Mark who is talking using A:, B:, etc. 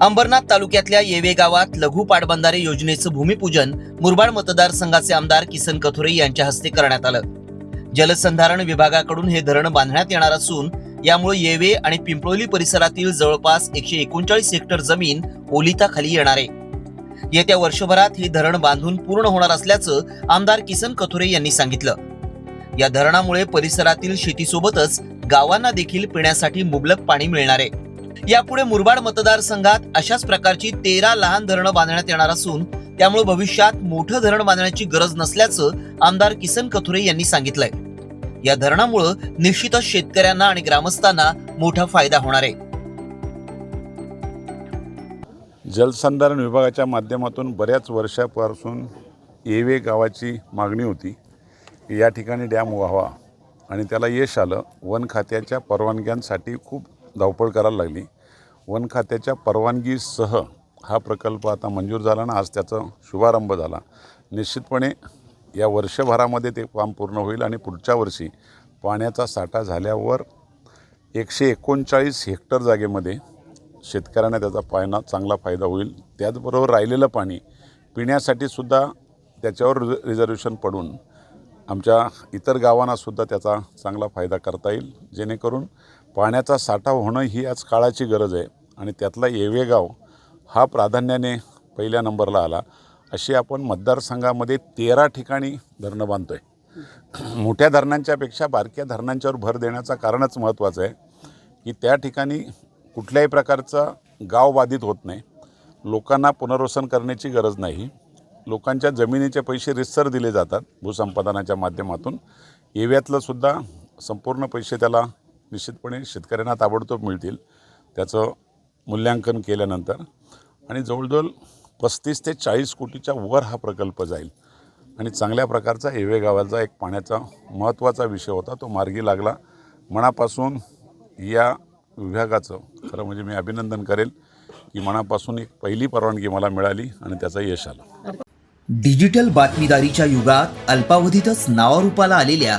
A: अंबरनाथ तालुक्यातल्या येवे गावात लघु पाटबंधारे योजनेचं भूमिपूजन मुरबाड मतदारसंघाचे आमदार किसन कथोरे यांच्या हस्ते करण्यात आलं. जलसंधारण विभागाकडून हे धरण बांधण्यात येणार असून यामुळे येवे आणि पिंपळोली परिसरातील जवळपास एकशे एकोणचाळीस हेक्टर जमीन ओलिताखाली येणार आहे. येत्या वर्षभरात हे धरण बांधून पूर्ण होणार असल्याचं आमदार किसन कथोरे यांनी सांगितलं. या धरणामुळे परिसरातील शेतीसोबतच गावांना देखील पिण्यासाठी मुबलक पाणी मिळणार आहे. यापुढे मुरबाड मतदारसंघात अशाच प्रकारची तेरा लहान धरणं बांधण्यात येणार असून त्यामुळे भविष्यात मोठं धरण बांधण्याची गरज नसल्याचं आमदार किसन कथुरे यांनी सांगितलंय. या धरणामुळे निश्चितच शेतकऱ्यांना आणि ग्रामस्थांना मोठा फायदा होणार आहे.
B: जलसंधारण विभागाच्या माध्यमातून बऱ्याच वर्षापासून येवे गावाची मागणी होती. या ठिकाणी डॅम व्हावा आणि त्याला यश आलं. वन खात्याच्या परवानग्यांसाठी खूप धावपळ करायला लागली. वन खात्याच्या परवानगीसह हा प्रकल्प आता मंजूर झाला ना आज त्याचा शुभारंभ झाला. निश्चितपणे या वर्षभरामध्ये ते काम पूर्ण होईल आणि पुढच्या वर्षी पाण्याचा साठा झाल्यावर एकशे एकोणचाळीस हेक्टर जागेमध्ये शेतकऱ्यांना त्याचा फायना चांगला फायदा होईल. त्याचबरोबर राहिलेलं पाणी पिण्यासाठी सुद्धा त्याच्यावर रिझ रिझर्वेशन पडून आमच्या इतर गावांनासुद्धा त्याचा चांगला फायदा करता येईल. जेणेकरून पाण्याचा साठा होणं ही आज काळाची गरज आहे आणि त्यातला येवेगाव हा प्राधान्याने पहिल्या नंबरला आला. अशी आपण मतदारसंघामध्ये तेरा ठिकाणी धरणं बांधतो आहे मोठ्या धरणांच्यापेक्षा बारक्या धरणांच्यावर भर देण्याचं कारणच महत्त्वाचं आहे की त्या ठिकाणी कुठल्याही प्रकारचा गाव बाधित होत नाही. लोकांना पुनर्वसन करण्याची गरज नाही. लोकांच्या जमिनीचे पैसे रिसर दिले जातात भूसंपादनाच्या माध्यमातून. येव्यातलंसुद्धा संपूर्ण पैसे त्याला निश्चितपणे शेतकऱ्यांना ताबडतोब मिळतील त्याचं मूल्यांकन केल्यानंतर. आणि जवळजवळ पस्तीस ते चाळीस कोटीच्या वर हा प्रकल्प जाईल. आणि चांगल्या प्रकारचा एवे गावाचा एक पाण्याचा महत्त्वाचा विषय होता तो मार्गी लागला. मनापासून या विभागाचं खरं म्हणजे मी अभिनंदन करेल की मनापासून एक पहिली परवानगी मला मिळाली आणि त्याचं यश आलं.
A: डिजिटल बातमीदारीच्या युगात अल्पावधीतच नावारूपाला आलेल्या